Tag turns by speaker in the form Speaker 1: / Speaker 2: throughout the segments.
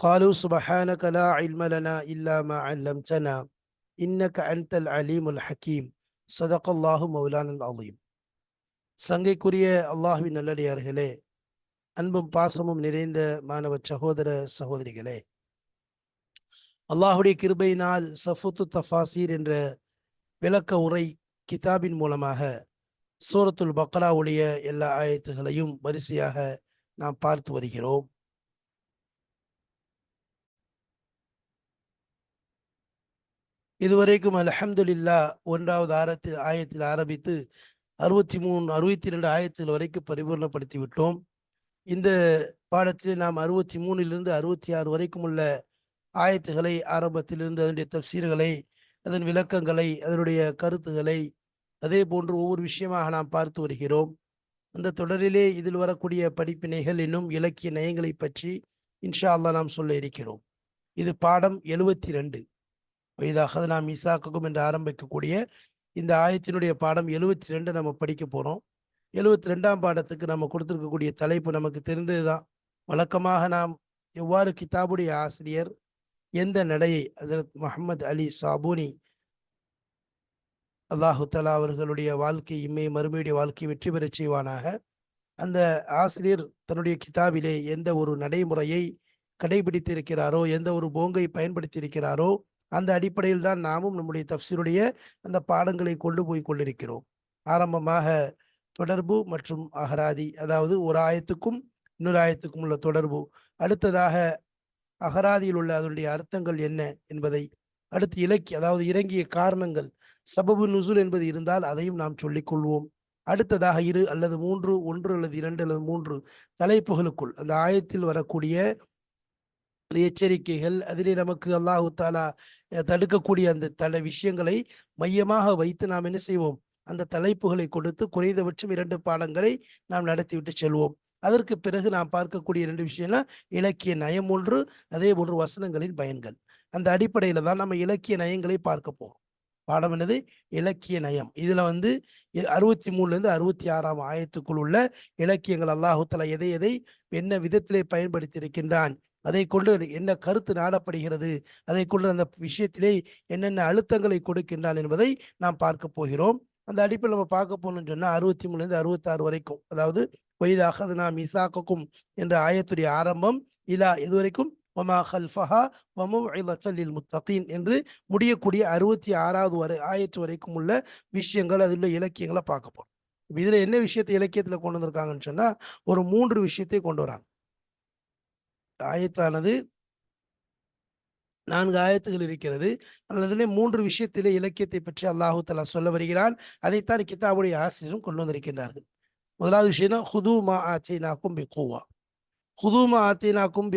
Speaker 1: قالوا سبحانك لا علم لنا إلا ما علمتنا إنك أنت العليم الحكيم صدق الله مولانا العظيم சங்கைக்குரிய அல்லாஹுவின் நல்லடியார்களே அன்பும் பாசமும் நிறைந்த மாணவ சகோதர சகோதரிகளே அல்லாஹுடைய கிருபையினால் சஃபுத்து தஃபாசீர் என்ற விளக்க உரை கிதாபின் மூலமாக சூரத்துல் பக்ராவுடைய எல்லா ஆயத்துகளையும் வரிசையாக நாம் பார்த்து வருகிறோம் இதுவரைக்கும் அலஹம்துல்லா ஒன்றாவது ஆரத்தில் ஆயத்தில் ஆரம்பித்து அறுபத்தி மூணு அறுபத்தி ரெண்டு ஆயத்தில் வரைக்கும் பரிபூர்ணப்படுத்தி விட்டோம் இந்த பாடத்தில் நாம் அறுபத்தி மூணிலிருந்து அறுபத்தி ஆறு வரைக்கும் உள்ள ஆயத்துகளை ஆரம்பத்திலிருந்து அதனுடைய தப்சீர்களை அதன் விளக்கங்களை அதனுடைய கருத்துகளை அதே போன்று ஒவ்வொரு விஷயமாக நாம் பார்த்து வருகிறோம். அந்த தொடரிலே இதில் வரக்கூடிய படிப்பினைகள் இன்னும் இலக்கிய நயங்களை பற்றி இன்ஷா அல்லா நாம் சொல்ல இருக்கிறோம். இது பாடம் எழுவத்தி ரெண்டு இதாக நாம் இசாக்கும் என்று ஆரம்பிக்கக்கூடிய இந்த ஆயத்தினுடைய பாடம் எழுவத்தி ரெண்டு நம்ம படிக்க போகிறோம் எழுவத்தி ரெண்டாம் பாடத்துக்கு நம்ம கொடுத்துருக்கக்கூடிய தலைப்பு நமக்கு தெரிந்ததுதான். வழக்கமாக நாம் எவ்வாறு கிதாபுடைய ஆசிரியர் எந்த நடையை ஹசரத் முகமது அலி சாபூனி அல்லாஹு தலா அவர்களுடைய வாழ்க்கை இம்மை மறுமையுடைய வாழ்க்கை வெற்றி பெறச் செய்வானாக? அந்த ஆசிரியர் தன்னுடைய கிதாபிலே எந்த ஒரு நடைமுறையை கடைபிடித்திருக்கிறாரோ எந்த ஒரு போங்கை பயன்படுத்தியிருக்கிறாரோ அந்த அடிப்படையில் தான் நாமும் நம்முடைய தப்சீருடைய அந்த பாடங்களை கொண்டு போய் கொண்டிருக்கிறோம். ஆரம்பமாக தொடர்பு மற்றும் அகராதி அதாவது ஒரு ஆயத்துக்கும் இன்னொரு ஆயத்துக்கும் உள்ள தொடர்பு. அடுத்ததாக அகராதியில் உள்ள அதனுடைய அர்த்தங்கள் என்ன என்பதை அடுத்து இலக்கிய அதாவது இறங்கிய காரணங்கள். சபபு நுசுல் என்பது இருந்தால் அதையும் நாம் சொல்லிக்கொள்வோம் அடுத்ததாக இரு அல்லது மூன்று ஒன்று அல்லது இரண்டு அல்லது மூன்று தலைப்புகளுக்குள் அந்த ஆயத்தில் வரக்கூடிய எச்சரிக்கைகள் அதிலே நமக்கு அல்லாஹு தாலா தடுக்கக்கூடிய அந்த தல விஷயங்களை மையமாக வைத்து நாம் என்ன செய்வோம்? அந்த தலைப்புகளை கொடுத்து குறைந்தபட்சம் இரண்டு பாடங்களை நாம் நடத்திவிட்டு செல்வோம். அதற்கு பிறகு நாம் பார்க்கக்கூடிய இரண்டு விஷயம்னா இலக்கிய நயம் ஒன்று அதே போன்று வசனங்களின் பயன்கள். அந்த அடிப்படையில தான் நம்ம இலக்கிய நயங்களை பார்க்க போறோம். பாடம் என்னது? இலக்கிய நயம். இதுல வந்து அறுபத்தி மூணுல இருந்து அறுபத்தி ஆறாம் ஆயத்துக்குள் உள்ள இலக்கியங்கள் அல்லாஹுத்தலா எதை எதை என்ன விதத்திலே பயன்படுத்தி இருக்கின்றான் அதை கொண்டு என்ன கருத்து நாடப்படுகிறது அதை கொண்டு அந்த விஷயத்திலே என்னென்ன அழுத்தங்களை கொடுக்கின்றான் என்பதை நாம் பார்க்க போகிறோம். அந்த அடிப்பில் நம்ம பார்க்க போகணும்னு சொன்னால் அறுபத்தி மூணுலேருந்து அறுபத்தாறு வரைக்கும் அதாவது பொய்தாக நாம் இசாக்கும் என்ற ஆயத்துடைய ஆரம்பம் இலா இதுவரைக்கும் ஒமா ஹல்ஃபஹா வமுஇலத்தலில் முத்தகீன் என்று முடியக்கூடிய அறுபத்தி ஆறாவது வரை ஆயத்து வரைக்கும் உள்ள விஷயங்கள் அதில் உள்ள இலக்கியங்களை பார்க்க போகிறோம் இதில் என்ன விஷயத்தை இலக்கியத்தில் கொண்டு வந்திருக்காங்கன்னு சொன்னால் ஒரு மூன்று விஷயத்தை கொண்டு வராங்க. ஆயத்தானது. நான்கு ஆயத்துகள் இருக்கிறது. அல்லதுல மூன்று விஷயத்திலே இலக்கியத்தை பற்றி அல்லாஹு தலா சொல்ல வருகிறான். அதைத்தான் கிதாபுடைய ஆசிரியரும் கொண்டு வந்திருக்கின்றார்கள். முதலாவது விஷயம்னா ஹுது மா ஆச்சைனாக்கும் பி கூவா ஹுதுமா ஆத்தினாக்கும்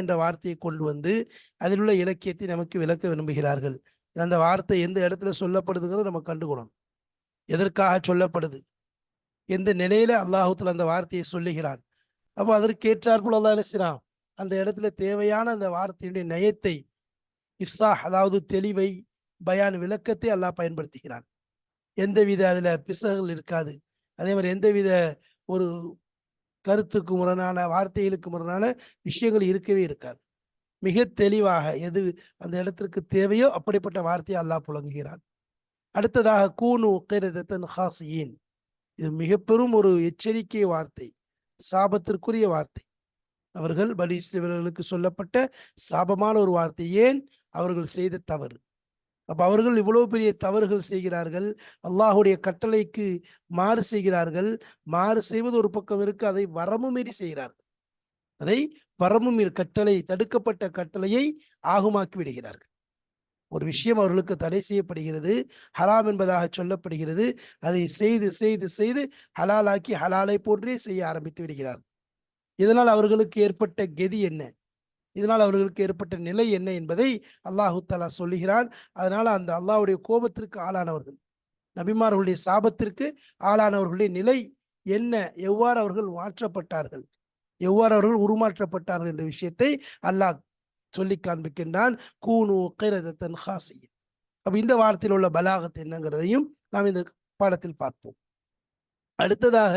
Speaker 1: என்ற வார்த்தையை கொண்டு வந்து அதில் உள்ள இலக்கியத்தை நமக்கு விளக்க விரும்புகிறார்கள். அந்த வார்த்தை எந்த இடத்துல சொல்லப்படுதுங்கிறத நம்ம கண்டுகணும் எதற்காக சொல்லப்படுது? எந்த நிலையில அல்லாஹுத்துல அந்த வார்த்தையை சொல்லுகிறான்? அப்போ அதற்கு ஏற்றாற்போல் அல்லா என்ன செய்யறான் அந்த இடத்துல தேவையான அந்த வார்த்தையுடைய நயத்தை இஃப்சாஹ் அதாவது தெளிவை பயான் விளக்கத்தை அல்லாஹ் பயன்படுத்துகிறான். எந்தவித அதில் பிசகுகள் இருக்காது. அதே மாதிரி எந்தவித ஒரு கருத்துக்கு முரணான வார்த்தைகளுக்கு முரணான விஷயங்கள் இருக்கவே இருக்காது. மிக தெளிவாக எது அந்த இடத்திற்கு தேவையோ அப்படிப்பட்ட வார்த்தையை அல்லாஹ் புழங்குகிறான் அடுத்ததாக கூனு உக்கிரதத்தன் ஹாசியின் இது மிக பெரும் ஒரு எச்சரிக்கை வார்த்தை சாபத்திற்குரிய வார்த்தை. அவர்கள் பலி இஸ்ரேவர்களுக்கு சொல்லப்பட்ட சாபமான ஒரு வார்த்தை. ஏன்? அவர்கள் செய்த தவறு. அப்ப அவர்கள் இவ்வளவு பெரிய தவறுகள் செய்கிறார்கள். அல்லாஹுடைய கட்டளைக்கு மாறு செய்கிறார்கள். மாறு செய்வது ஒரு பக்கம் இருக்கு அதை வரமு மீறி செய்கிறார்கள். அதை வரமு மீறி கட்டளை தடுக்கப்பட்ட கட்டளையை ஆகுமாக்கி விடுகிறார்கள். ஒரு விஷயம் அவர்களுக்கு தடை செய்யப்படுகிறது ஹலாம் என்பதாக சொல்லப்படுகிறது. அதை செய்து செய்து செய்து ஹலாலாக்கி ஹலாலை போன்றே செய்ய ஆரம்பித்து விடுகிறார்கள். இதனால் அவர்களுக்கு ஏற்பட்ட கெதி என்ன? இதனால் அவர்களுக்கு ஏற்பட்ட நிலை என்ன என்பதை அல்லாஹு தாலா சொல்லுகிறான். அதனால் அந்த அல்லாஹ்வுடைய கோபத்திற்கு ஆளானவர்கள் நபிமார்களுடைய சாபத்திற்கு ஆளானவர்களுடைய நிலை என்ன? எவ்வாறு அவர்கள் மாற்றப்பட்டார்கள்? எவ்வாறு அவர்கள் உருமாற்றப்பட்டார்கள் என்ற விஷயத்தை அல்லாஹ் சொல்லி காண்பிக்கின்றான். கூனு கைரதத்தன் ஹாசியன் அப்ப இந்த வார்த்தையில் உள்ள பலாகத் என்னங்கிறதையும் நாம் இந்த பாடத்தில் பார்ப்போம். அடுத்ததாக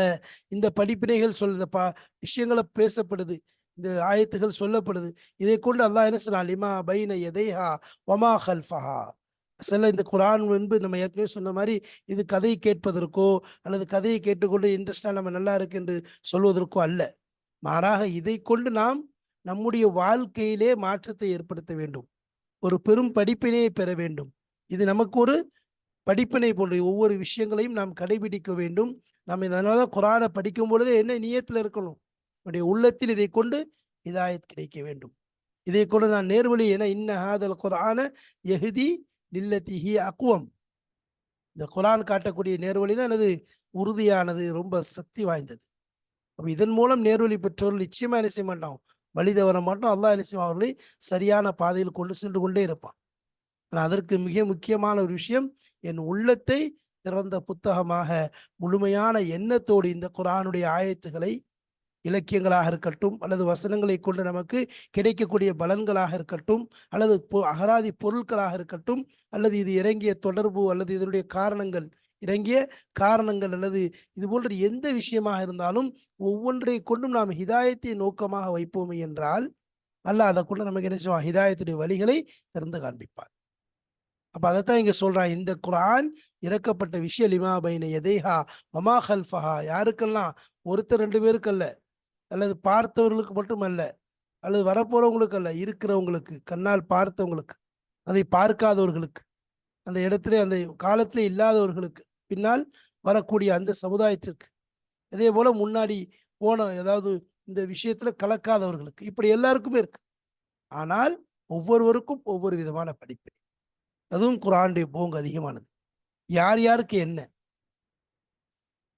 Speaker 1: இந்த படிப்பினைகள் சொல்ற பா விஷயங்களை பேசப்படுது இந்த ஆயத்துகள் சொல்லப்படுது. இதை கொண்டு அல்லாஹ் என்ன சொன்னால் லிமா பைன எதைஹா ஒமா ஹல்ஃபஹா சில இந்த குரான் என்பது நம்ம ஏற்கனவே சொன்ன மாதிரி இது கதையை கேட்பதற்கோ அல்லது கதையை கேட்டுக்கொண்டு இன்ட்ரெஸ்டாக நம்ம நல்லா இருக்கு என்று சொல்வதற்கோ அல்ல. மாறாக இதை கொண்டு நாம் நம்முடைய வாழ்க்கையிலே மாற்றத்தை ஏற்படுத்த வேண்டும். ஒரு பெரும் படிப்பினையை பெற வேண்டும். இது நமக்கு ஒரு படிப்பினை போன்ற ஒவ்வொரு விஷயங்களையும் நாம் கடைபிடிக்க வேண்டும். நம்ம இதனால தான் குரானை படிக்கும் பொழுது என்ன நியத்தில் இருக்கணும்? நம்முடைய உள்ளத்தில் இதை கொண்டு இதாயத் கிடைக்க வேண்டும். இதை கொண்டு நான் நேர்வழி என இன்ன ஹாதல் குரான எஹ்தி நில்லத்திஹி அக்குவம் இந்த குரான் காட்டக்கூடிய நேர்வழி தான் எனது உறுதியானது ரொம்ப சக்தி வாய்ந்தது. அப்போ இதன் மூலம் நேர்வழி பெற்றவர்கள் நிச்சயமாக என்ன செய்ய மாட்டோம் வழி தவற மாட்டோம். அல்லாஹ் என்ன செய்வான்? அவர்களை சரியான பாதையில் கொண்டு சென்று கொண்டே இருப்பான். ஆனால் அதற்கு மிக முக்கியமான ஒரு விஷயம் என் உள்ளத்தை திறந்த புத்தகமாக முழுமையான எண்ணத்தோடு இந்த குரானுடைய ஆயத்துகளை இலக்கியங்களாக இருக்கட்டும் அல்லது வசனங்களை கொண்டு நமக்கு கிடைக்கக்கூடிய பலன்களாக இருக்கட்டும் அல்லது பொ- அகராதி பொருட்களாக இருக்கட்டும் அல்லது இது இறங்கிய தொடர்பு அல்லது இதனுடைய காரணங்கள் இறங்கிய காரணங்கள் அல்லது இது போன்ற எந்த விஷயமாக இருந்தாலும் ஒவ்வொன்றை கொண்டும் நாம் ஹிதாயத்தை நோக்கமாக வைப்போம் என்றால் அல்ல அதை கொண்டு நமக்கு என்ன செய்வான்? ஹிதாயத்துடைய வழிகளை திறந்து காண்பிப்பான். அப்ப அதைத்தான் இங்க சொல்றான் இந்த குரான் இறக்கப்பட்ட விஷய லிமா பைன எதேஹா மமா ஹல்ஃபஹா யாருக்கெல்லாம்? ஒருத்தர் ரெண்டு பேருக்கு அல்ல அல்லது பார்த்தவர்களுக்கு மட்டுமல்ல. அல்லது வரப்போறவங்களுக்கு அல்ல இருக்கிறவங்களுக்கு. கண்ணால் பார்த்தவங்களுக்கு. அதை பார்க்காதவர்களுக்கு. அந்த இடத்துல அந்த காலத்திலே இல்லாதவர்களுக்கு. பின்னால் வரக்கூடிய அந்த சமுதாயத்திற்கு. அதே போல முன்னாடி போன ஏதாவது இந்த விஷயத்துல கலக்காதவர்களுக்கு. இப்படி எல்லாருக்குமே இருக்கு. ஆனால் ஒவ்வொருவருக்கும் ஒவ்வொரு விதமான படிப்பினை அதுவும் குரானுடைய போங்கு அதிகமானது. யார் யாருக்கு என்ன?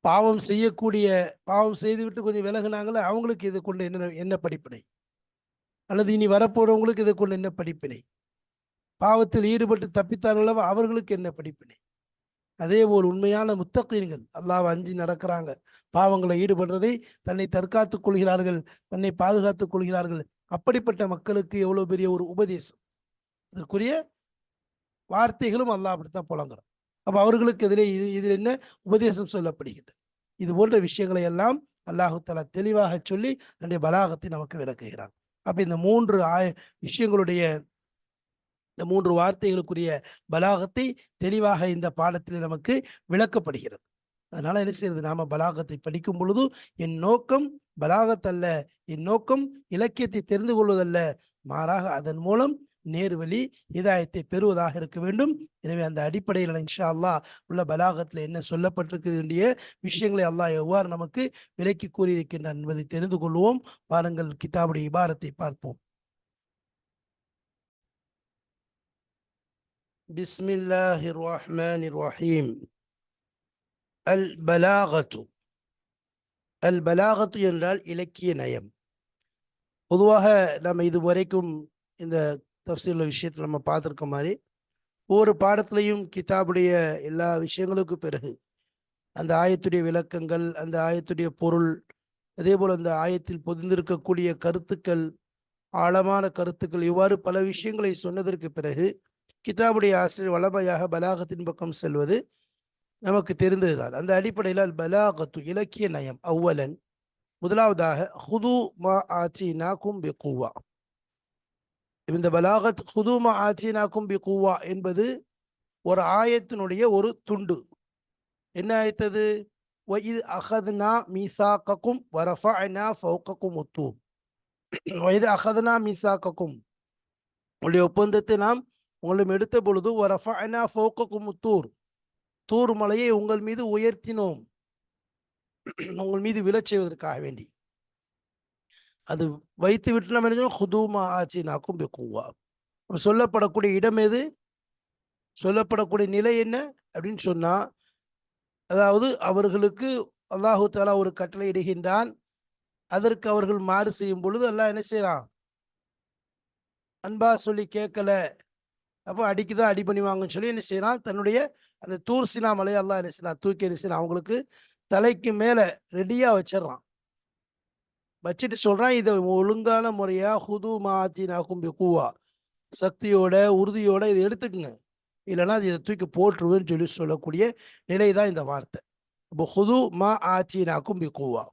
Speaker 1: பாவம் செய்யக்கூடிய பாவம் செய்துவிட்டு கொஞ்சம் விலகுனாங்களே அவங்களுக்கு இதை கொண்டு என்ன என்ன படிப்பினை? அல்லது இனி வரப்போறவங்களுக்கு இதை கொண்டு என்ன படிப்பினை? பாவத்தில் ஈடுபட்டு தப்பித்தார்களவோ அவர்களுக்கு என்ன படிப்பினை? அதே போல் உண்மையான முத்தகீன்கள் அல்லாஹ் அஞ்சி நடக்கிறாங்க. பாவங்களை ஈடுபடுறதை தன்னை தற்காத்துக் கொள்கிறார்கள் தன்னை பாதுகாத்துக் கொள்கிறார்கள். அப்படிப்பட்ட மக்களுக்கு எவ்வளவு பெரிய ஒரு உபதேசம். அதற்குரிய வார்த்தைகளும் அல்லாஹ் அப்படித்தான் புலங்குறான் அப்போ அவர்களுக்கு எதிரே இது இதில் என்ன உபதேசம் சொல்லப்படுகின்றது. இது போன்ற விஷயங்களை எல்லாம் அல்லாஹு தெளிவாக சொல்லி தன்னுடைய பலாகத்தை நமக்கு விளக்குகிறான். அப்போ இந்த மூன்று ஆய விஷயங்களுடைய இந்த மூன்று வார்த்தைகளுக்குரிய பலாகத்தை தெளிவாக இந்த பாடத்தில் நமக்கு விளக்கப்படுகிறது. அதனால என்ன செய்யறது? நாம பலாகத்தை படிக்கும் பொழுது என் நோக்கம் பலாகத்தல்ல என் நோக்கம் இலக்கியத்தை தெரிந்து கொள்வதல்ல மாறாக அதன் மூலம் நேர்வழி இதாயத்தை பெறுவதாக இருக்க வேண்டும் எனவே அந்த அடிப்படையில் இன்ஷா அல்லாஹ் உள்ள பலாகத்தில் என்ன சொல்லப்பட்டிருக்கிற விஷயங்களை அல்லாஹ் எவ்வாறு நமக்கு விலக்கி கூறியிருக்கின்றான் என்பதை தெரிந்து கொள்வோம் வாருங்கள் கிதாபுடைய இபாரத்தை பார்ப்போம் بسم الله الرحمن الرحيم البلاغة البلاغة என்றால் இலக்கிய நயம் பொதுவாக நம்ம இதுவரைக்கும் இந்த தஃசீல் விஷயத்தில் நம்ம பார்த்துருக்க மாதிரி ஒவ்வொரு பாடத்திலையும் கிதாபுடைய எல்லா விஷயங்களுக்கும் பிறகு அந்த ஆயத்துடைய விளக்கங்கள் அந்த ஆயத்துடைய பொருள் அதே போல் அந்த ஆயத்தில் பொதிந்திருக்கக்கூடிய கருத்துக்கள் ஆழமான கருத்துக்கள் இவ்வாறு பல விஷயங்களை சொன்னதற்கு பிறகு கிதாபுடைய ஆசிரியர் வளமையாக பலாகத்தின் பக்கம் செல்வது நமக்கு தெரிந்ததுதான். அந்த அடிப்படையில் அல் பலாகத்து இலக்கிய நயம் அவ்வலன் முதலாவதாக ஹுது மா ஆச்சி நாக்கும் பெக்குவா இந்த பலாகத் ஹுதுமா ஆச்சினாக்கும் பி குவா என்பது ஒரு ஆயத்தினுடைய ஒரு துண்டு. என்ன ஆயத்தது? இது அகதுனா மீசாக்கக்கும் வரஃபஅனா ஃபௌகக்கும் ஒத்து வயது அகதுனா மீசாக்கக்கும். உங்களுடைய ஒப்பந்தத்தை நாம் உங்களிடம் எடுத்த பொழுது வரஃபஅனா ஃபௌகக்கும் தூர் தூர் மலையை உங்கள் மீது உயர்த்தினோம். உங்கள் மீது விழச் செய்வதற்காக வேண்டி. அது வைத்து விட்டு நம்ம என்ன ஹுதூமா ஆச்சு நாக்கும் பெக்குவா சொல்லப்படக்கூடிய இடம் எது? சொல்லப்படக்கூடிய நிலை என்ன? அப்படின்னு சொன்னால் அதாவது அவர்களுக்கு அல்லாஹு தாலா ஒரு கட்டளை இடுகின்றான். அதற்கு அவர்கள் மாறு செய்யும் பொழுது எல்லாம் என்ன செய்கிறான் அன்பா சொல்லி கேட்கல. அப்போ அடிக்கு தான் அடி பண்ணி வாங்கன்னு சொல்லி என்ன செய்கிறான் தன்னுடைய அந்த தூர்சினா மலையை என்ன செய்யலாம் தூக்கி என்ன செய்யலாம் அவங்களுக்கு தலைக்கு மேலே ரெடியாக வச்சிடுறான். வச்சுட்டு சொல்றான் இதை ஒழுங்கான முறையா ஹுது மாத்தினா கும்பி கூவா சக்தியோட உறுதியோட இதை எடுத்துக்குங்க. இல்லைன்னா இதை தூக்கி போட்டுருவேன்னு சொல்லி சொல்லக்கூடிய நிலை தான் இந்த வார்த்தை. இப்போ ஹுது மா ஆச்சினாக்கும் கும்பி கூவா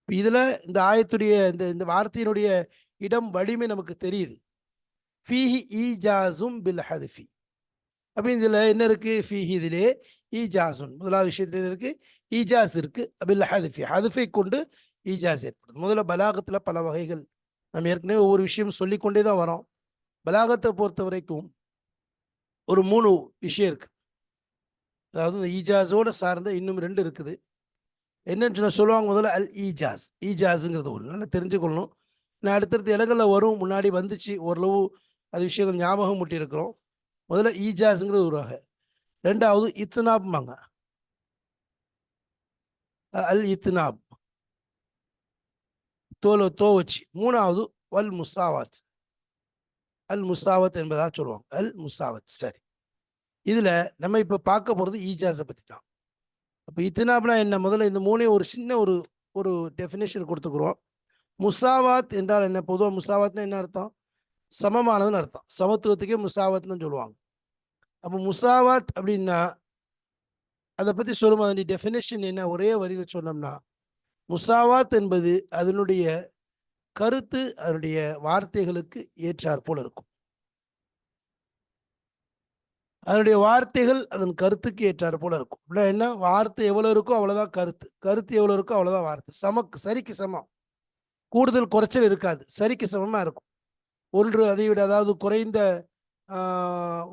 Speaker 1: இப்போ இதில் இந்த ஆயத்துடைய இந்த இந்த வார்த்தையினுடைய இடம் வலிமை நமக்கு தெரியுது. ஃபீஹி ஈஜாசும் பில் ஹதிஃபி. அப்போ இதில் என்ன இருக்குது ஃபீஹி இதிலே ஈஜாசுன் முதலாவது விஷயத்துல இருக்குது ஈஜாஸ் இருக்குது பில் ஹதுஃபி. ஹதிஃபை கொண்டு ஈஜாஸ் ஏற்படுது. முதல்ல பலாகத்தில் பல வகைகள் நம்ம ஏற்கனவே ஒவ்வொரு விஷயம் சொல்லிக்கொண்டே தான் வரோம். பலாகத்தை பொறுத்த வரைக்கும் ஒரு மூணு விஷயம் இருக்குது அதாவது இந்த ஈஜாஸோடு சார்ந்த இன்னும் ரெண்டு இருக்குது. என்னன்னு சொன்னால் சொல்லுவாங்க முதல்ல அல் ஈஜாஸ் ஈஜாஸுங்கிறது ஒன்று நல்லா தெரிஞ்சுக்கொள்ளணும். நான் அடுத்தடுத்த இடங்களில் வரும். முன்னாடி வந்துச்சு. ஓரளவு அது விஷயங்கள் ஞாபகம் முட்டியிருக்கிறோம். முதல்ல ஈஜாஸுங்கிறது ஒரு வகை. ரெண்டாவது இத்னாப்மாங்க அல் இத்னாப். தோலோ தோவச்சு. மூணாவது வல் முசாவாத். அல் முசாவத் என்பதாக சொல்லுவாங்க. அல் முசாவத். சரி. இதில் நம்ம இப்போ பார்க்க போகிறது ஈஜாஸை பற்றி தான் அப்போ இத்தினாப்னா என்ன? முதல்ல இந்த மூணையும் ஒரு சின்ன ஒரு ஒரு டெஃபினேஷன் கொடுத்துக்குறோம். முசாவாத் என்றால் என்ன? பொதுவாக முசாவாத்னா என்ன அர்த்தம்? சமமானதுன்னு அர்த்தம். சமத்துவத்துக்கே முசாவாத்னு சொல்லுவாங்க. அப்போ முசாவாத் அப்படின்னா அதை பற்றி சொல்லும்போது டெஃபினேஷன் என்ன? ஒரே வரியில் சொன்னோம்னா முசாவாத் என்பது அதனுடைய கருத்து அதனுடைய வார்த்தைகளுக்கு ஏற்றாற் போல இருக்கும். அதனுடைய வார்த்தைகள் அதன் கருத்துக்கு ஏற்றாற் போல இருக்கும். அப்படின்னா என்ன? வார்த்தை எவ்வளவு இருக்கோ அவ்வளவுதான் கருத்து. கருத்து எவ்வளவு இருக்கோ அவ்வளவுதான் வார்த்தை. சமக்கு சரிக்கு சமம். கூடுதல் குறைச்சல் இருக்காது. சரிக்கு சமமா இருக்கும். ஒன்று அதை விட அதாவது குறைந்த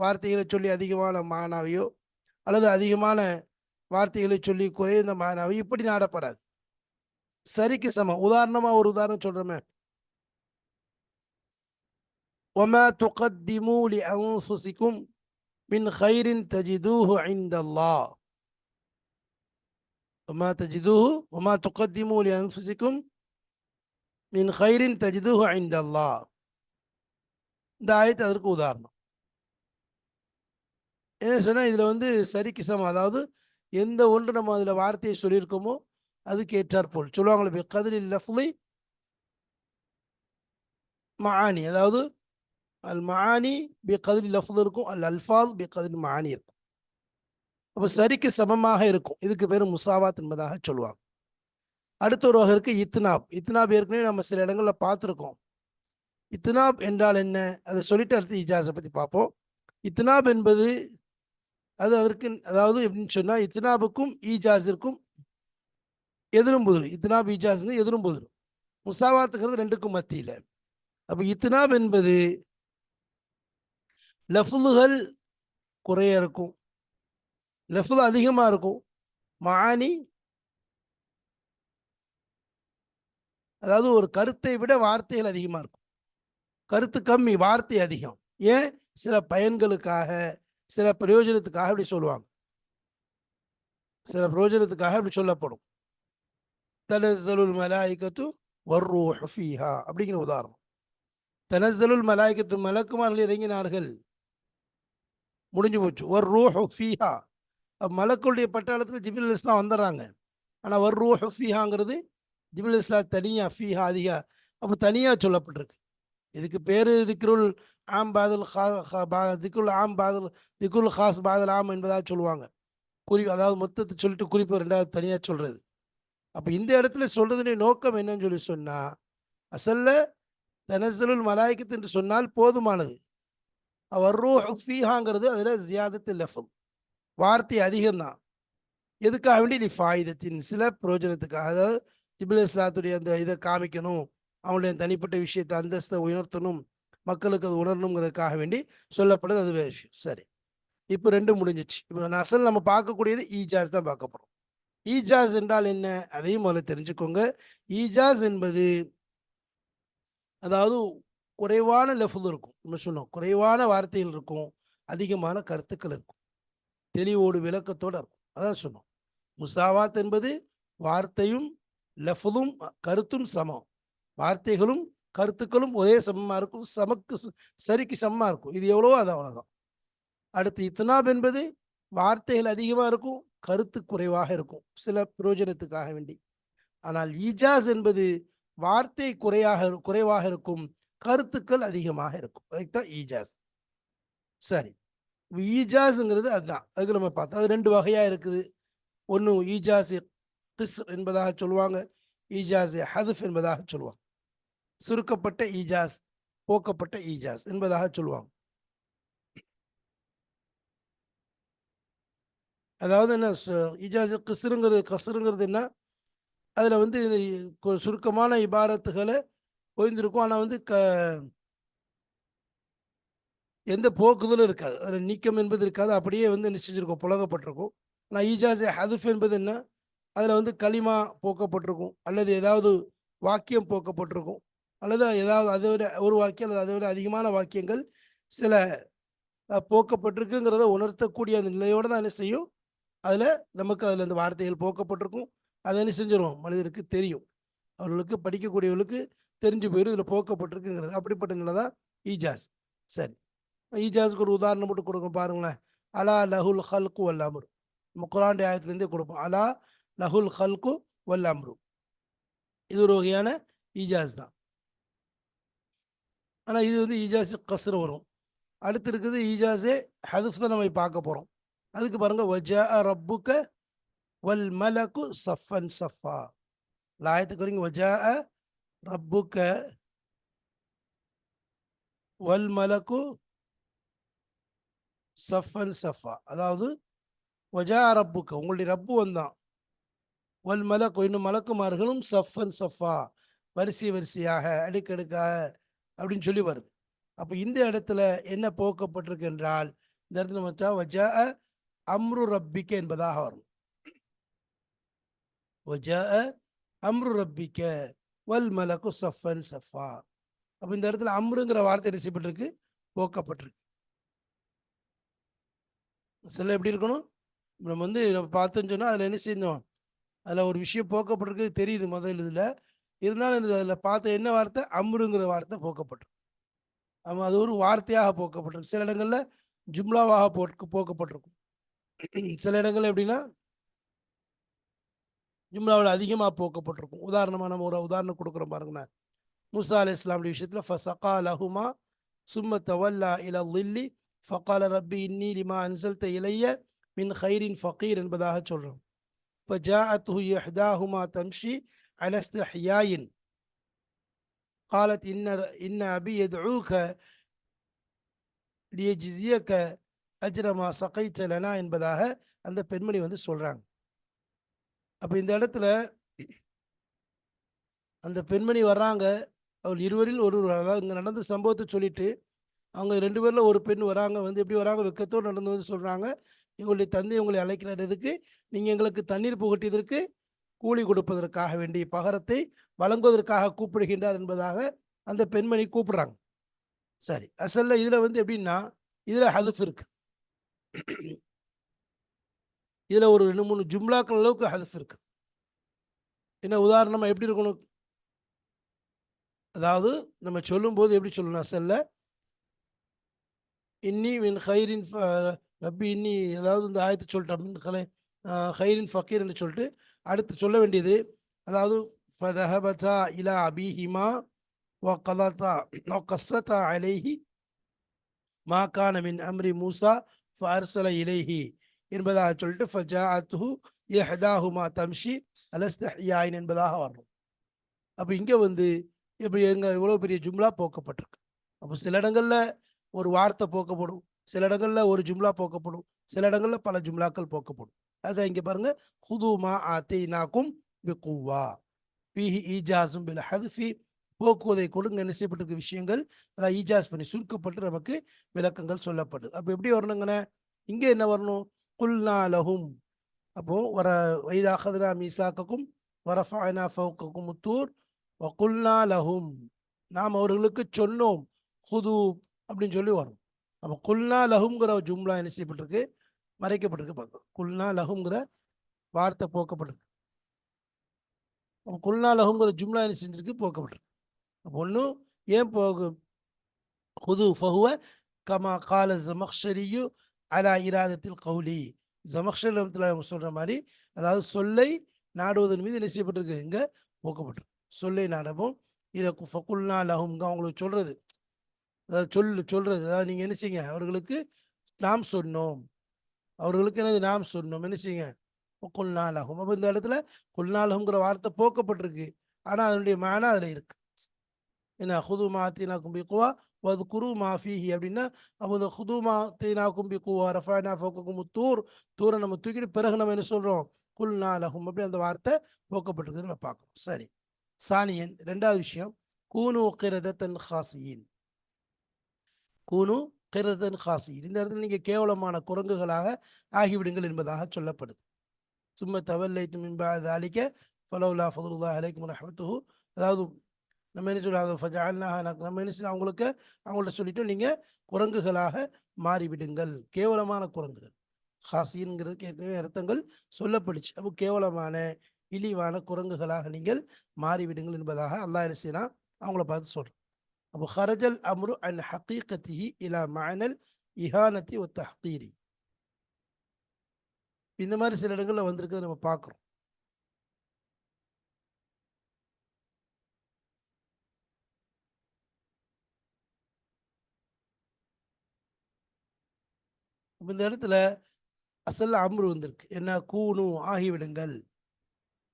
Speaker 1: வார்த்தைகளை சொல்லி அதிகமான மானாவையோ அல்லது அதிகமான வார்த்தைகளை சொல்லி குறைந்த மானாவையோ இப்படி நாடப்படாது. சரிக்கு சமம். உதாரணமா ஒரு உதாரணம் சொல்றோமே ஒமா துகத்திமு லி அன்ஃபுசிக்கும் மின் ஹைரின் தஜிதூஹு ஐந்தல்லா ஒமா தஜிதூஹு ஒமா துகத்திமு லி அன்ஃபுசிக்கும் மின் ஹைரின் தஜிதூஹு ஐந்தல்லா இந்த ஆயத்து அதற்கு உதாரணம். என்ன சொன்னால் இதில் வந்து சரிக்கு சமம். அதாவது எந்த ஒன்று நம்ம அதில் வார்த்தையை சொல்லியிருக்கோமோ அதுக்கு ஏற்றாற்போல் சொல்லுவாங்களே கதிரில் லஃப்லி மஹானி அதாவது அல் மஹானி பி கதிரி லஃப்ல இருக்கும் அல் அல்ஃபால் பி கதிரி மஹானி இருக்கும். அப்போ சரிக்கு சமமாக இருக்கும். இதுக்கு பேர் முசாவாத் என்பதாக சொல்லுவாங்க. அடுத்த ஒரு வகை இருக்கு இத்னாப். இத்னாப் ஏற்கனவே நம்ம சில இடங்களில் பார்த்துருக்கோம். இத்னாப் என்றால் என்ன? அதை சொல்லிட்டு அடுத்து இஜாஸை பற்றி பார்ப்போம். இத்னாப் என்பது அது அதற்கு அதாவது எப்படின்னு சொன்னால் இத்னாபுக்கும் ஈஜாஸிற்கும் எதிரும் புதிரும். இத்னாப் ஈஜாஸ்னு எதிரும் புதிரும். முசாவாத்துங்கிறது ரெண்டுக்கும் மத்தியில். அப்போ இத்னாப் என்பது லஃபுல்கள் குறைய இருக்கும். லஃபுல் அதிகமாக இருக்கும். மானி அதாவது ஒரு கருத்தை விட வார்த்தைகள் அதிகமாக இருக்கும். கருத்து கம்மி வார்த்தை அதிகம். ஏன்? சில பயன்களுக்காக சில பிரயோஜனத்துக்காக அப்படி சொல்லுவாங்க. சில பிரயோஜனத்துக்காக அப்படி சொல்லப்படும். தனசலுல் மலாயிகத்து வர்ரூஹு ஃபீஹா அப்படிங்கிற உதாரணம். தனசலுல் மலாய்க்கத்து மலக்குமார்கள் இறங்கினார்கள். முடிஞ்சு போச்சு. ஒரு ரூஹு ஃபீஹா மலக்குடைய பட்டாளத்தில் ஜிபில் இஸ்லாம் வந்துடுறாங்க. ஆனால் ஒரு ரூஹு ஃபீஹாங்கிறது ஜிபில் இஸ்லாம் தனியா ஃபீஹா அதிகா அப்போ தனியாக சொல்லப்பட்டிருக்கு. இதுக்கு பேர் திக்ருல் ஆம் பாதல் ஹா ஹா- பா- திக்ருல் ஆம் பாதல் திக்ருல் ஹாஸ் பாதல் ஆம் என்பதாக சொல்லுவாங்க. குறி அதாவது மொத்தத்தை சொல்லிட்டு குறிப்பு ரெண்டாவது தனியாக சொல்கிறது அப்போ இந்த இடத்துல சொல்றதுடைய நோக்கம் என்னன்னு சொல்லி சொன்னா அசல்ல தனசலுல் மலாய்க்கத்து என்று சொன்னால் போதுமானது. அவர் ரூஹ் ஃபீஹாங்கிறது அதில் ஜியாதத்து லஃபம் வார்த்தை அதிகம்தான். எதுக்காக வேண்டி? நீ ஃபாயுதத்தின் சில பிரயோஜனத்துக்காக அதாவது ஜிபில் இஸ்லாத்துடைய அந்த இதை காமிக்கணும். அவங்களுடைய தனிப்பட்ட விஷயத்தை அந்தஸ்தை உயர்த்தணும். மக்களுக்கு அது உணரணுங்கிறதுக்காக வேண்டி சொல்லப்படுது. அது வேறு விஷயம். சரி. இப்போ ரெண்டும் முடிஞ்சிச்சு. இப்போ நான் அசல் நம்ம பார்க்கக்கூடியது ஈஜாஸ் தான் பார்க்க போகிறோம் ஈஜாஸ் என்றால் என்ன? அதையும் முதல்ல தெரிஞ்சுக்கோங்க. ஈஜாஸ் என்பது அதாவது குறைவான லெஃபுல் இருக்கும். நம்ம சொன்னோம். குறைவான வார்த்தைகள் இருக்கும். அதிகமான கருத்துக்கள் இருக்கும். தெளிவோடு விளக்கத்தோடு இருக்கும். அதான் சொன்னோம். முசாவாத் என்பது வார்த்தையும் லெஃபலும் கருத்தும் சமம். வார்த்தைகளும் கருத்துக்களும் ஒரே சமமாக இருக்கும். சமக்கு ச- சரிக்கு சமமாக இருக்கும். இது எவ்வளவோ அது அவ்வளோதான் அடுத்து இத்தனாப் என்பது வார்த்தைகள் அதிகமாக இருக்கும். கருத்து குறைவாக இருக்கும். சில பிரயோஜனத்துக்காக வேண்டி. ஆனால் ஈஜாஸ் என்பது வார்த்தை குறையாக குறைவாக இருக்கும். கருத்துக்கள் அதிகமாக இருக்கும். அதுதான் ஈஜாஸ் சரி. ஈஜாஸுங்கிறது ஈஜாஸ்ங்கிறது அதுதான். அதுக்கு நம்ம பார்த்தோம் அது ரெண்டு வகையாக இருக்குது. ஒன்று ஈஜாஸ் கிஸ் என்பதாக சொல்லுவாங்க. ஈஜாஸ் ஹதுஃப் என்பதாக சொல்லுவாங்க. சுருக்கப்பட்ட ஈஜாஸ் போக்கப்பட்ட ஈஜாஸ் என்பதாக சொல்லுவாங்க. அதாவது என்ன சு- ஈஜாஸ் கசுருங்கிறது என்ன? அதில் வந்து கொ- சுருக்கமான இபாரத்துகளை பொய்ந்திருக்கும் ஆனால் வந்து க எந்த போக்குதலும் இருக்காது. அதில் நீக்கம் என்பது இருக்காது. அப்படியே வந்து நிச்சயிச்சிருக்கும் புலகப்பட்டிருக்கும் புழங்கப்பட்டிருக்கும். ஆனால் ஈஜாஸ் ஹதுஃப் என்பது என்ன? அதில் வந்து களிமா போக்கப்பட்டிருக்கும். அல்லது ஏதாவது வாக்கியம் போக்கப்பட்டிருக்கும். அல்லது ஏதாவது அதை விட ஒரு வாக்கியம் அல்லது அதை விட அதிகமான வாக்கியங்கள் சில போக்கப்பட்டிருக்குங்கிறத உணர்த்தக்கூடிய அந்த நிலையோடு தான் என்ன செய்யும். அதில் நமக்கு அதில் அந்த வார்த்தைகள் போக்கப்பட்டிருக்கும். அதை என்ன செஞ்சிடும் மனிதருக்கு தெரியும். அவர்களுக்கு படிக்கக்கூடியவர்களுக்கு தெரிஞ்சு போயிடும் இதில் போக்கப்பட்டிருக்குங்கிறது. அப்படிப்பட்ட நிலை தான் ஈஜாஸ் சரி. ஈஜாஸுக்கு ஒரு உதாரணம் மட்டும் கொடுக்கணும் பாருங்களேன். அலா லஹுல் ஹல்கு வல்லாமரு நம்ம குரான் ஆயத்துலேருந்தே கொடுப்போம். அலா லஹுல் ஹல்கு வல்லாமரு இது ஒரு வகையான ஈஜாஸ் தான். ஆனால் இது வந்து ஈஜாஸ் கசர் வரும். அடுத்து இருக்குது ஈஜாஸே ஹதுஃப் தான் நம்ம பார்க்க போகிறோம் அதுக்கு பாருங்க வஜா ரப்புக்க வல் மலக்கு சஃபன் சஃபா. லாயத்துக்கு வரீங்க வஜா ரப்புக்க வல் மலக்கு சஃபன் சஃபா. அதாவது வஜா ரப்புக்க. உங்களுடைய ரப்பு வந்தான். வல் மலக்கு இன்னும் மலக்குமார்களும் சஃபன் சஃபா வரிசை வரிசையாக அடுக்கடுக்காக அப்படின்னு சொல்லி வருது. அப்போ இந்த இடத்துல என்ன போக்கப்பட்டிருக்கு என்றால் இந்த இடத்துல வச்சா வஜா அம்ரு ரப்பிக்க என்பதாக வரும். அம்ரு ரப்பிக்க வல் மலக்கு சஃபன் சஃபா. அப்போ இந்த இடத்துல அம்ருங்கிற வார்த்தை என்ன செய்யப்பட்டிருக்கு? போக்கப்பட்டிருக்கு. சில எப்படி இருக்கணும்? நம்ம வந்து நம்ம பார்த்தோன்னு சொன்னால் அதில் என்ன செய்யணும்? அதில் ஒரு விஷயம் போக்கப்பட்டிருக்கு தெரியுது முதல் இதில். இருந்தாலும் அதில் பார்த்த என்ன வார்த்தை? அம்ருங்கிற வார்த்தை போக்கப்பட்டிருக்கு. ஆமாம் அது ஒரு வார்த்தையாக போக்கப்பட்டிருக்கு. சில இடங்களில் ஜும்லாவாக போட்டு போக்கப்பட்டிருக்கும். சில இடங்கள் எப்படின்னா ஜும்லாவில் அதிகமாக போக்கப்பட்டிருக்கும் உதாரணமாக நம்ம ஒரு உதாரணம் கொடுக்குறோம் பாருங்களேன் மூசா அலி இஸ்லாமுடைய விஷயத்தில் ஃபசகா லஹுமா சும்ம தவல்லா இல லில்லி ஃபகால ரப்பி இன்னி லிமா அன்சல்த இலைய மின் ஹைரின் ஃபகீர் என்பதாக சொல்கிறோம் فجاءته إحداهما تمشي على استحياء قالت إن إن أبي يدعوك ليجزيك அஜ்ரமா சகைச்சலனா என்பதாக அந்த பெண்மணி வந்து சொல்கிறாங்க அப்போ இந்த இடத்துல அந்த பெண்மணி வர்றாங்க. அவள் இருவரில் ஒருவர் அதாவது இங்கே நடந்த சம்பவத்தை சொல்லிட்டு அவங்க ரெண்டு பேரில் ஒரு பெண் வராங்க வந்து எப்படி வராங்க? வெக்கத்தோடு நடந்து வந்து சொல்கிறாங்க எங்களுடைய தந்தை உங்களை அழைக்கிற அழைக்கிறதுக்கு நீங்கள் எங்களுக்கு தண்ணீர் புகட்டியதற்கு கூலி கொடுப்பதற்காக வேண்டிய பகரத்தை வழங்குவதற்காக கூப்பிடுகின்றார் என்பதாக அந்த பெண்மணி கூப்பிட்றாங்க. சரி அசல்ல இதில் வந்து எப்படின்னா இதில் ஹதுஃப் இருக்குது இதில் ஒரு ரெண்டு மூணு ஜும்லாக்கள் அளவுக்கு ஹதஃப் இருக்குது என்ன உதாரணமாக எப்படி இருக்கணும்? அதாவது நம்ம சொல்லும்போது எப்படி சொல்லணும்? செல்ல இன்னி மின் ஹைரின் ரப்பி இன்னி அதாவது இந்த ஆயத்தை சொல்லிட்டு அப்படின்னு கலை ஹைரின் ஃபக்கீர் என்று சொல்லிட்டு அடுத்து சொல்ல வேண்டியது அதாவது ஃபதஹபதா இலா அபிஹிமா வ கதாத்தா கசத்தா அலேஹி மா கான மின் அம்ரி மூசா ஃபர்சல இலேஹி என்பதாக சொல்லிட்டு ஃபஜா அத்ஹு எஹ்தாஹுமா தம்ஷி அலஸ்தஹியாயின் என்பதாக வரணும் அப்போ இங்கே வந்து இப்படி எங்கள் இவ்வளோ பெரிய ஜும்லா போக்கப்பட்டிருக்கு. அப்போ சில இடங்களில் ஒரு வார்த்தை போக்கப்படும் சில இடங்களில் ஒரு ஜும்லா போக்கப்படும் சில இடங்களில் பல ஜும்லாக்கள் போக்கப்படும். அதை இங்கே பாருங்கள் ஹுதுமா ஆத்தை நாக்கும் பிகுவா பிஹி இஜாசும் பில் ஹதுஃபி போக்குவதை கொடுங்க என்ன செய்யப்பட்டிருக்க விஷயங்கள் அதை ஈஜாஸ் பண்ணி சுருக்கப்பட்டு நமக்கு விளக்கங்கள் சொல்லப்படுது. அப்போ எப்படி வரணுங்கண்ணே? இங்கே என்ன வரணும்? குல்னா லஹும். அப்போ வர வைதாகதுனா மீசாக்கக்கும் வரஃபாயினா ஃபவுக்கக்கும் முத்தூர் குல்னா லஹும். நாம் அவர்களுக்கு சொன்னோம் ஹுது அப்படின்னு சொல்லி வரும். அப்போ குல்னா லஹுங்கிற ஜும்லா என்ன செய்யப்பட்டிருக்கு? மறைக்கப்பட்டிருக்கு பார்க்கணும் குல்னா லஹுங்கிற வார்த்தை போக்கப்பட்டிருக்கு. அப்போ குல்னா லஹுங்கிற ஜும்லா என்ன செஞ்சிருக்கு? போக்கப்பட்டிருக்கு. பொண்ணு ஏன் போகும் ஹுது ஃபஹுவ கமா கால ஜமக்ஷரியு அலா இராதத்தில் கௌலி. ஜமக்ஷரத்தில் அவங்க சொல்கிற மாதிரி அதாவது சொல்லை நாடுவதன் மீது நிச்சயப்பட்டிருக்கு இங்கே போக்கப்பட்டிருக்கு. சொல்லை நாடவும் இதை ஃபகுல்னா லஹும்ங்க அவங்களுக்கு சொல்கிறது அதாவது சொல் சொல்கிறது அதாவது நீங்கள் என்ன செய்யுங்க? அவர்களுக்கு நாம் சொன்னோம். அவர்களுக்கு என்னது? நாம் சொன்னோம். என்ன செய்யுங்க? குல்னா லஹும். அப்போ இந்த இடத்துல குல்னா லஹுங்கிற வார்த்தை போக்கப்பட்டிருக்கு. ஆனால் அதனுடைய மானா அதில் இருக்குது என்ன ஹுதுமா தீனா கும்பி குவா வது குரு மாஃபிஹி அப்படின்னா அப்போ இந்த ஹுதுமா தீனா கும்பி குவா ரஃபானா ஃபோக்கும் தூர் தூரை நம்ம தூக்கிட்டு பிறகு நம்ம என்ன சொல்கிறோம் குல் லஹும் அப்படி அந்த வார்த்தை போக்கப்பட்டிருக்குன்னு நம்ம பார்க்கணும். சரி. சானியன் ரெண்டாவது விஷயம் கூனு கிரதத்தன் ஹாசியின். கூனு கிரதன் ஹாசியின். இந்த இடத்துல நீங்கள் கேவலமான குரங்குகளாக ஆகிவிடுங்கள் என்பதாக சொல்லப்படுது. சும்மா தவல்லை துமின்பா தாலிக்க ஃபலவுலா ஃபதுல்லா அலைக்கும் ரஹமத்துஹு. அதாவது நம்ம என்ன சொல்றாங்க நம்ம என்ன செய்யணும் அவங்களுக்கு அவங்கள்ட்ட சொல்லிட்டு நீங்கள் குரங்குகளாக மாறிவிடுங்கள். கேவலமான குரங்குகள். ஹாசின்ங்கிறதுக்கு ஏற்கனவே அர்த்தங்கள் சொல்லப்படுச்சு அப்போ கேவலமான இழிவான குரங்குகளாக நீங்கள் மாறிவிடுங்கள் என்பதாக அல்லாஹ் என்ன செய்யறான் அவங்கள பார்த்து சொல்கிறோம் அப்போ ஹரஜல் அம்ரு அண்ட் ஹக்கீகத்திஹி இலா மானல் இஹானத்தி ஒத்த ஹக்கீரி இந்த மாதிரி சில இடங்களில் வந்திருக்கிறத நம்ம பார்க்குறோம். அப்போ இந்த இடத்துல அசல் அம்ரு வந்திருக்கு. என்ன? கூணு ஆகிவிடுங்கள்.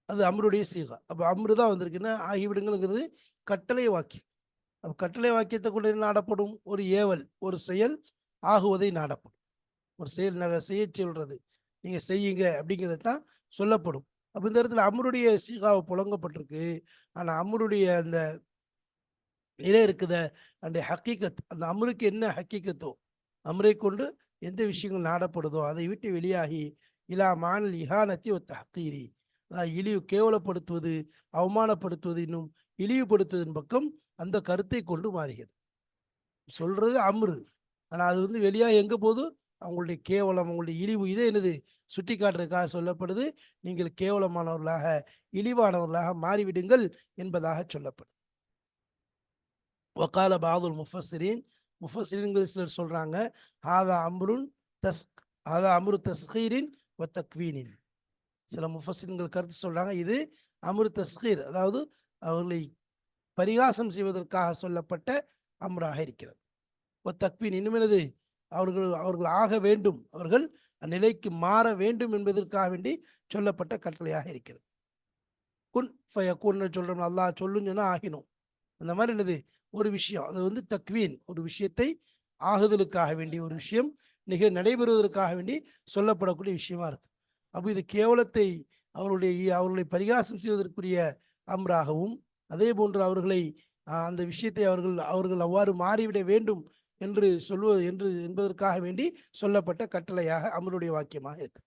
Speaker 1: அது அம்ருடைய சீகா. அப்போ அம்ரு தான் வந்திருக்குன்னா ஆகிவிடுங்கள்ங்கிறது கட்டளை வாக்கியம். அப்போ கட்டளை வாக்கியத்தை கொண்டு என்ன நாடப்படும்? ஒரு ஏவல் ஒரு செயல் ஆகுவதை நாடப்படும். ஒரு செயல் நகை செய்ய சொல்றது. நீங்கள் செய்யுங்க அப்படிங்கிறது தான் சொல்லப்படும். அப்போ இந்த இடத்துல அமருடைய சீகாவை புழங்கப்பட்டிருக்கு. ஆனால் அமருடைய அந்த நிலை இருக்குத அந்த ஹக்கீக்கத் அந்த அமருக்கு என்ன ஹக்கீக்கத்தோ அமரை கொண்டு எந்த விஷயங்கள் நாடப்படுதோ அதை விட்டு வெளியாகி இலா மானல் இஹானத்தி ஒத்த ஹக்கீரி அதாவது இழிவு கேவலப்படுத்துவது அவமானப்படுத்துவது இன்னும் இழிவுபடுத்துவதன் பக்கம் அந்த கருத்தை கொண்டு மாறுகிறது. சொல்றது அம்ரு. ஆனால் அது வந்து வெளியாக எங்க போதும் அவங்களுடைய கேவலம் அவங்களுடைய இழிவு. இதே என்னது? சுட்டி காட்டுறதுக்காக சொல்லப்படுது. நீங்கள் கேவலமானவர்களாக இழிவானவர்களாக மாறிவிடுங்கள் என்பதாக சொல்லப்படுது. வக்கால பாதுல் முஃபஸ்ஸிரின் முஃபஸ்ஸிரின்கள் சிலர் சொல்றாங்க ஹாதா அம்ருன் தஸ் ஹாதா அம்ரு தஸ்கீரின் ஒ தக்வீனின். சில முஃபஸ்ஸின்கள் கருத்து சொல்றாங்க இது அம்ரு தஸ்கீர் அதாவது அவர்களை பரிகாசம் செய்வதற்காக சொல்லப்பட்ட அம்ராக இருக்கிறது. ஒ தக்வீன் இன்னும் அவர்கள் அவர்கள் ஆக வேண்டும் அவர்கள் அந்நிலைக்கு மாற வேண்டும் என்பதற்காக வேண்டி சொல்லப்பட்ட கட்டளையாக இருக்கிறது. குன் ஃபய குன்னு சொல்கிறோம் அல்லாஹ் சொல்லுன்னு சொன்னால் ஆகினோம் அந்த மாதிரி என்னது? ஒரு விஷயம். அது வந்து தக்வீன். ஒரு விஷயத்தை ஆகுதலுக்காக வேண்டிய ஒரு விஷயம் நிக நடைபெறுவதற்காக வேண்டி சொல்லப்படக்கூடிய விஷயமா இருக்கு. அப்போ இது கேவலத்தை அவருடைய அவர்களை பரிகாசம் செய்வதற்குரிய அம்ராகவும் அதே போன்று அவர்களை அந்த விஷயத்தை அவர்கள் அவர்கள் அவ்வாறு மாறிவிட வேண்டும் என்று சொல்வது என்று என்பதற்காக வேண்டி சொல்லப்பட்ட கட்டளையாக அமருடைய வாக்கியமாக இருக்கு.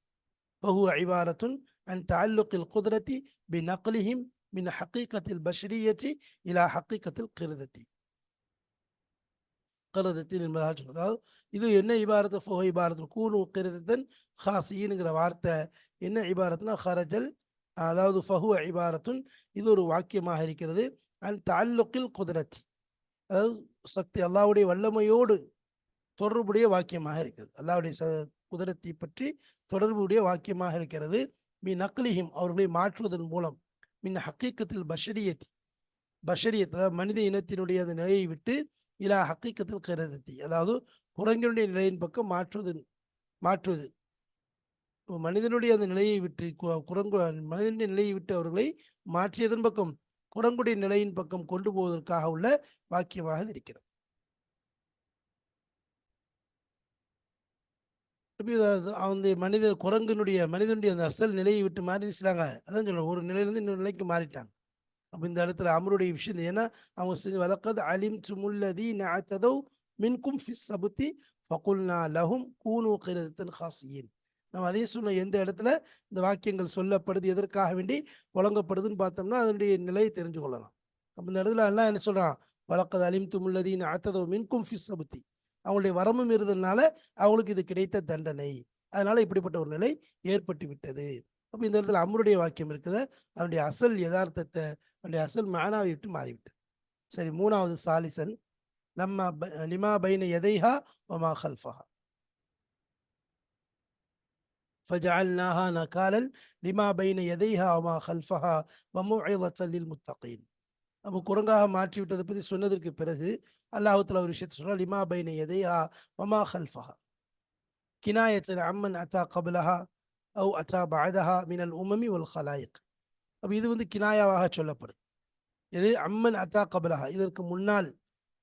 Speaker 1: பஹு ஐவாரத்துன் அண்ட் தாலுக்கில் குதிரத்தி பி நக்லிஹிம் மின் ஹக்கீக்கத்தில் பஷ்ரியத்தி இலா ஹக்கீக்கத்தில் கிருதத்தி கிருதத்தின் என்பதாக சொல்லுது அதாவது இது என்ன இபாரத்து ஃபோ இபாரத்து கூனு கிருதத்தன் ஹாசின்ங்கிற வார்த்தை என்ன இபாரத்துனா ஹரஜல் அதாவது ஃபஹுவ இபாரத்துன் இது ஒரு வாக்கியமாக இருக்கிறது அண்ட் தாலுக்கில் குதிரத்தி அதாவது சக்தி அல்லாவுடைய வல்லமையோடு தொடர்புடைய வாக்கியமாக இருக்கிறது அல்லாவுடைய ச குதிரத்தை பற்றி தொடர்புடைய வாக்கியமாக இருக்கிறது மீ நக்லிஹிம் அவர்களை மாற்றுவதன் மூலம் மின் ஹக்கீக்கத்தில் பஷரியத்தி பஷரியத் அதாவது மனித இனத்தினுடைய அந்த நிலையை விட்டு இலா ஹக்கீக்கத்தில் கருதத்தி. அதாவது குரங்கினுடைய நிலையின் பக்கம் மாற்றுவது மாற்றுவது. மனிதனுடைய அந்த நிலையை விட்டு கு- குரங்கு மனிதனுடைய நிலையை விட்டு அவர்களை மாற்றியதன் பக்கம் குரங்குடைய நிலையின் பக்கம் கொண்டு போவதற்காக உள்ள வாக்கியமாக இருக்கிறது. வந்து மனித குரங்கினுடைய மனிதனுடைய அந்த அசல் நிலையை விட்டு மாறிச்சாங்க அதான் சொல்லுவோம் ஒரு நிலையிலிருந்து இன்னொரு நிலைக்கு மாறிட்டாங்க. அப்போ இந்த இடத்துல அமருடைய விஷயம் ஏன்னா அவங்க செஞ்சு வழக்கது அலிம் சுமுல்லதி நாத்ததோ மின்கும் ஃபி சபுத்தி ஃபகுல்னா லஹும் கூனு கிரதத்தன் ஹாசியின் நம்ம அதையும் சொன்ன எந்த இடத்துல இந்த வாக்கியங்கள் சொல்லப்படுது எதற்காக வேண்டி வழங்கப்படுதுன்னு பார்த்தோம்னா அதனுடைய நிலையை தெரிஞ்சு கொள்ளலாம் அப்போ இந்த இடத்துல எல்லாம் என்ன சொல்கிறான் வழக்கது அலிம் துமுல்லதீன் ஆத்ததோ மின்கும் ஃபிஸ் சபுத்தி. அவங்களுடைய வரமும் இருந்ததுனால அவங்களுக்கு இது கிடைத்த தண்டனை. அதனால் இப்படிப்பட்ட ஒரு நிலை ஏற்பட்டு விட்டது. அப்போ இந்த இடத்துல அம்முடைய வாக்கியம் இருக்குது. அவனுடைய அசல் யதார்த்தத்தை அவனுடைய அசல் மானாவை விட்டு மாறிவிட்டது. சரி மூணாவது சாலிசன் நம்ம லிமா பைன எதைஹா ஒமா ஹல்ஃபஹா ஃபஜால்னாஹா நகாலல் லிமா பைன எதைஹா ஒமா ஹல்ஃபஹா வமுஐலத்தலில் முத்தகீன். அப்போ குரங்காக மாற்றி விட்டதை பற்றி சொன்னதற்கு பிறகு அல்லாஹுத்துல ஒரு விஷயத்தை சொன்னால் லிமா பைன எதையா மமா ஹல்ஃபஹா கினாயத்தில் அம்மன் அத்தா கபலஹா அவு அத்தா பாதஹா மினல் உமமி ஒல் ஹலாயக் அப்போ இது வந்து கினாயாவாக சொல்லப்படுது இது அம்மன் அத்தா கபலஹா. இதற்கு முன்னால்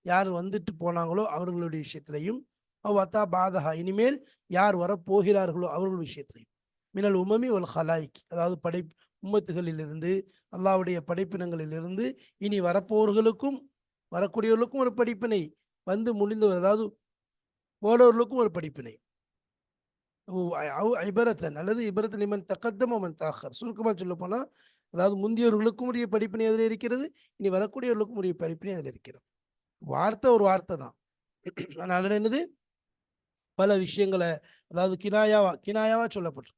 Speaker 1: யார் வந்துட்டு போனாங்களோ அவர்களுடைய விஷயத்திலையும் அவ் அத்தா பாதஹா இனிமேல் யார் வரப்போகிறார்களோ அவர்கள் விஷயத்திலையும். மினல் உமமி ஒல் ஹலாயிக் அதாவது படை உம்மத்துகளிலிருந்து அல்லாவுடைய படைப்பினங்களிலிருந்து இனி வரப்போர்களுக்கும் வரக்கூடியவர்களுக்கும் ஒரு படிப்பினை வந்து முடிந்தவர் அதாவது போனவர்களுக்கும் ஒரு படிப்பினை. ஐபரத்தன் அல்லது இபரத்தன் இமன் தக்கத்தம் அவன் தாக்கர். சுருக்கமாக சொல்ல போனால் அதாவது முந்தியவர்களுக்கும் உரிய படிப்பினை அதில் இருக்கிறது இனி வரக்கூடியவர்களுக்கும் உரிய படிப்பினை அதில் இருக்கிறது. வார்த்தை ஒரு வார்த்தை தான். ஆனால் அதில் என்னது? பல விஷயங்களை அதாவது கினாயாவா கினாயாவா சொல்லப்பட்டு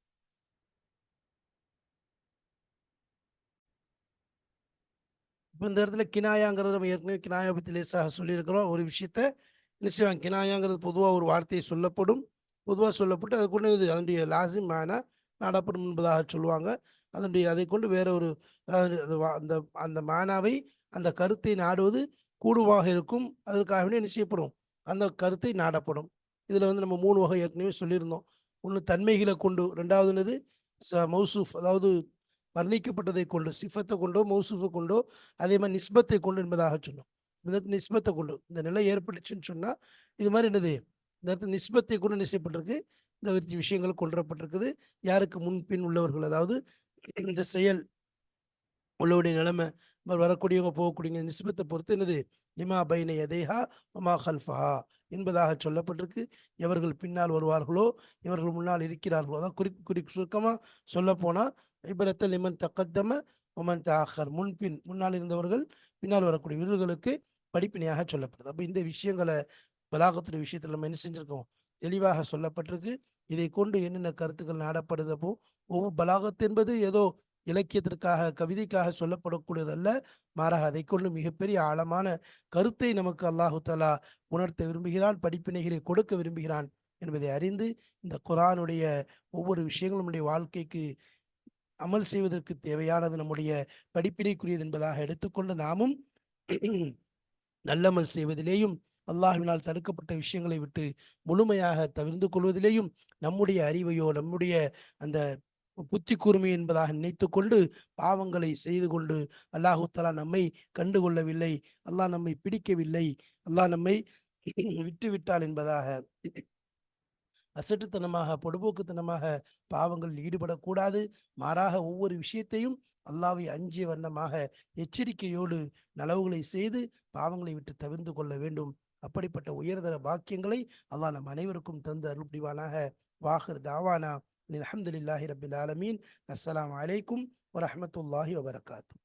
Speaker 1: இப்போ இந்த இடத்துல கினாயாங்கிறது நம்ம ஏற்கனவே கினாயா பற்றி லேசாக சொல்லியிருக்கிறோம். ஒரு விஷயத்த என்ன செய்வாங்க கினாயாங்கிறது பொதுவாக ஒரு வார்த்தையை சொல்லப்படும். பொதுவாக சொல்லப்பட்டு அதை கொண்டு இது அதனுடைய லாசிம் மானா நாடப்படும் என்பதாக சொல்லுவாங்க. அதனுடைய அதை கொண்டு வேற ஒரு அந்த அந்த மானாவை அந்த கருத்தை நாடுவது கூடுவாக இருக்கும். அதற்காக என்ன செய்யப்படும் அந்த கருத்தை நாடப்படும். இதில் வந்து நம்ம மூணு வகை ஏற்கனவே சொல்லியிருந்தோம். ஒன்று தன்மைகளை கொண்டு ரெண்டாவது என்னது? ச மௌசூஃப் அதாவது வர்ணிக்கப்பட்டதை கொண்டு சிஃபத்தை கொண்டோ மௌசூஃபை கொண்டோ அதே மாதிரி நிஸ்பத்தை கொண்டு என்பதாக சொன்னோம். இந்த நிஸ்பத்தை கொண்டு இந்த நிலை ஏற்பட்டுச்சுன்னு சொன்னால் இது மாதிரி என்னது? இந்த இடத்துல நிஸ்பத்தை கொண்டு நிச்சயப்பட்டிருக்கு இந்த விருத்தி விஷயங்கள் கொண்டுவரப்பட்டிருக்குது யாருக்கு முன்பின் உள்ளவர்கள் அதாவது இந்த செயல் உள்ளவருடைய நிலைமை வரக்கூடியவங்க போகக்கூடிய நிஸ்பத்தை பொறுத்து என்னது? லிமா பைன எதேஹா ஒமா ஹல்ஃபஹா என்பதாக சொல்லப்பட்டிருக்கு. எவர்கள் பின்னால் வருவார்களோ இவர்கள் முன்னால் இருக்கிறார்களோ அதான் குறி குறி சுருக்கமாக சொல்லப்போனால் போனால் இமன் லிமன் தக்கத்தம ஒமன் தாஹர். முன்பின் முன்னால் இருந்தவர்கள் பின்னால் வரக்கூடிய வீரர்களுக்கு படிப்பினையாக சொல்லப்படுது. அப்போ இந்த விஷயங்களை பலாகத்துடைய விஷயத்தில் நம்ம என்ன செஞ்சுருக்கோம்? தெளிவாக சொல்லப்பட்டிருக்கு. இதை கொண்டு என்னென்ன கருத்துக்கள் நாடப்படுதப்போ ஒவ்வொரு பலாகத்து என்பது ஏதோ இலக்கியத்திற்காக கவிதைக்காக சொல்லப்படக்கூடியதல்ல. மாறாக அதை கொண்டு மிகப்பெரிய ஆழமான கருத்தை நமக்கு அல்லாஹு தலா உணர்த்த விரும்புகிறான் படிப்பினைகளை கொடுக்க விரும்புகிறான் என்பதை அறிந்து இந்த குரானுடைய ஒவ்வொரு விஷயங்களும் நம்முடைய வாழ்க்கைக்கு அமல் செய்வதற்கு தேவையானது நம்முடைய படிப்பினைக்குரியது என்பதாக எடுத்துக்கொண்டு நாமும் நல்லமல் செய்வதிலேயும் அல்லாஹினால் தடுக்கப்பட்ட விஷயங்களை விட்டு முழுமையாக தவிர்ந்து கொள்வதிலேயும் நம்முடைய அறிவையோ நம்முடைய அந்த புத்தி கூர்மை என்பதாக நினைத்து கொண்டு பாவங்களை செய்து கொண்டு அல்லாஹு தஆலா நம்மை கண்டுகொள்ளவில்லை. அல்லாஹ் நம்மை பிடிக்கவில்லை. அல்லாஹ் நம்மை விட்டுவிட்டால் என்பதாக அசட்டுத்தனமாக பொடுபோக்குத்தனமாக பாவங்களில் ஈடுபடக்கூடாது. மாறாக ஒவ்வொரு விஷயத்தையும் அல்லாவை அஞ்சிய வண்ணமாக எச்சரிக்கையோடு நலவுகளை செய்து பாவங்களை விட்டு தவிர்ந்து கொள்ள வேண்டும். அப்படிப்பட்ட உயர்தர பாக்கியங்களை அல்லாஹ் நம் அனைவருக்கும் தந்து அருள் புரிவானாக. வாஹர் தாவானா. அல்ஹம்துலில்லாஹி ரபில் ஆலமீன். அஸ்லாம் அலைக்கும் வரமத்துல்லாஹி வபரகாத்தூ.